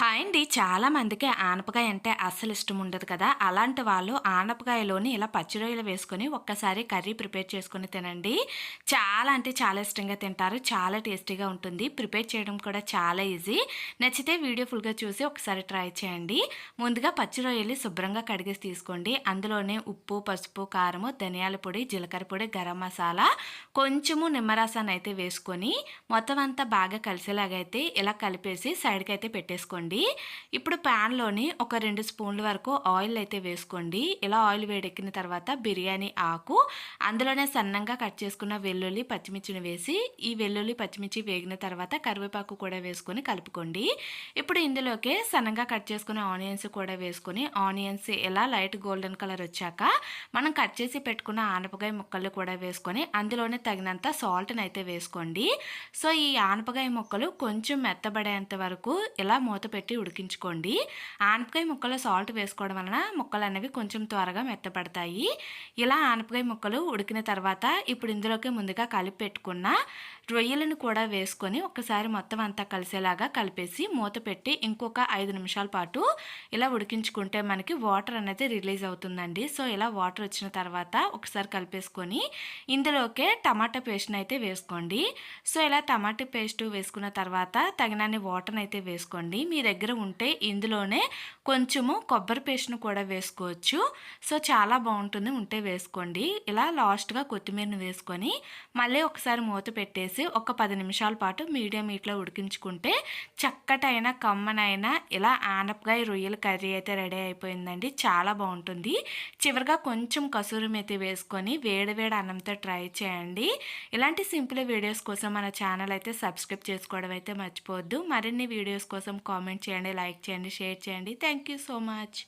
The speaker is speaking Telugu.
హాయ్ అండి. చాలామందికి ఆనపకాయ అంటే అస్సలు ఇష్టం ఉండదు కదా. అలాంటి వాళ్ళు ఆనపకాయలోని ఇలా పచ్చి రొయ్యలు వేసుకొని ఒక్కసారి కర్రీ ప్రిపేర్ చేసుకొని తినండి. చాలా అంటే చాలా ఇష్టంగా తింటారు. చాలా టేస్టీగా ఉంటుంది. ప్రిపేర్ చేయడం కూడా చాలా ఈజీ. నచ్చితే వీడియో ఫుల్గా చూసి ఒకసారి ట్రై చేయండి. ముందుగా పచ్చి రొయ్యలు శుభ్రంగా కడిగేసి తీసుకోండి. అందులోనే ఉప్పు పసుపు కారము ధనియాల పొడి జీలకర్ర పొడి గరం మసాలా కొంచెము నిమ్మరసాన్ని అయితే వేసుకొని మొత్తం అంతా బాగా కలిసేలాగైతే ఇలా కలిపేసి సైడ్కి అయితే పెట్టేసుకోండి. ఇప్పుడు ప్యాన్లోని ఒక రెండు స్పూన్ల వరకు ఆయిల్ అయితే వేసుకోండి. ఇలా ఆయిల్ వేడెక్కిన తర్వాత బిర్యానీ ఆకు అందులోనే సన్నంగా కట్ చేసుకున్న వెల్లుల్లి పచ్చిమిర్చిని వేసి ఈ వెల్లుల్లి పచ్చిమిర్చి వేగిన తర్వాత కరివేపాకు కూడా వేసుకొని కలుపుకోండి. ఇప్పుడు ఇందులోకి సన్నగా కట్ చేసుకున్న ఆనియన్స్ కూడా వేసుకొని ఆనియన్స్ ఎలా లైట్ గోల్డెన్ కలర్ వచ్చాక మనం కట్ చేసి పెట్టుకున్న ఆనపకాయ ముక్కలు కూడా వేసుకొని అందులోనే తగినంత సాల్ట్ని అయితే వేసుకోండి. సో ఈ ఆనపకాయ ముక్కలు కొంచెం మెత్తబడేంత వరకు ఇలా మూత పెట్టి ఉడికించుకోండి. ఆనపకాయ ముక్కలో సాల్ట్ వేసుకోవడం వలన ముక్కలు అనేవి కొంచెం త్వరగా మెత్తపడతాయి. ఇలా ఆనపకాయ ముక్కలు ఉడికిన తర్వాత ఇప్పుడు ఇందులోకి ముందుగా కలిపి పెట్టుకున్న రొయ్యలను కూడా వేసుకొని ఒకసారి మొత్తం అంతా కలిసేలాగా కలిపేసి మూత పెట్టి ఇంకొక ఐదు నిమిషాల పాటు ఇలా ఉడికించుకుంటే మనకి వాటర్ అనేది రిలీజ్ అవుతుందండి. సో ఇలా వాటర్ వచ్చిన తర్వాత ఒకసారి కలిపేసుకొని ఇందులోకే టమాటా పేస్ట్ని అయితే వేసుకోండి. సో ఇలా టమాటా పేస్ట్ వేసుకున్న తర్వాత తగినన్ని వాటర్ని అయితే వేసుకోండి. మీ దగ్గర ఉంటే ఇందులోనే కొంచెము కొబ్బరి పేస్ట్ను కూడా వేసుకోవచ్చు. సో చాలా బాగుంటుంది. ఉంటే వేసుకోండి. ఇలా లాస్ట్గా కొత్తిమీరని వేసుకొని మళ్ళీ ఒకసారి మూత పెట్టేసి ఒక పది నిమిషాల పాటు మీడియం హీట్లో ఉడికించుకుంటే చక్కటైన కమ్మనైన ఇలా ఆనపకాయ రొయ్యల కర్రీ అయితే రెడీ అయిపోయిందండి. చాలా బాగుంటుంది. చివరిగా కొంచెం కసూరి మెతి వేసుకొని వేడివేడి అన్నంతో ట్రై చేయండి. ఇలాంటి సింపుల్ వీడియోస్ కోసం మన ఛానల్ అయితే సబ్స్క్రైబ్ చేసుకోవడం అయితే మర్చిపోవద్దు. మరిన్ని వీడియోస్ కోసం కామెంట్ చేయండి లైక్ చేయండి షేర్ చేయండి. Thank you so much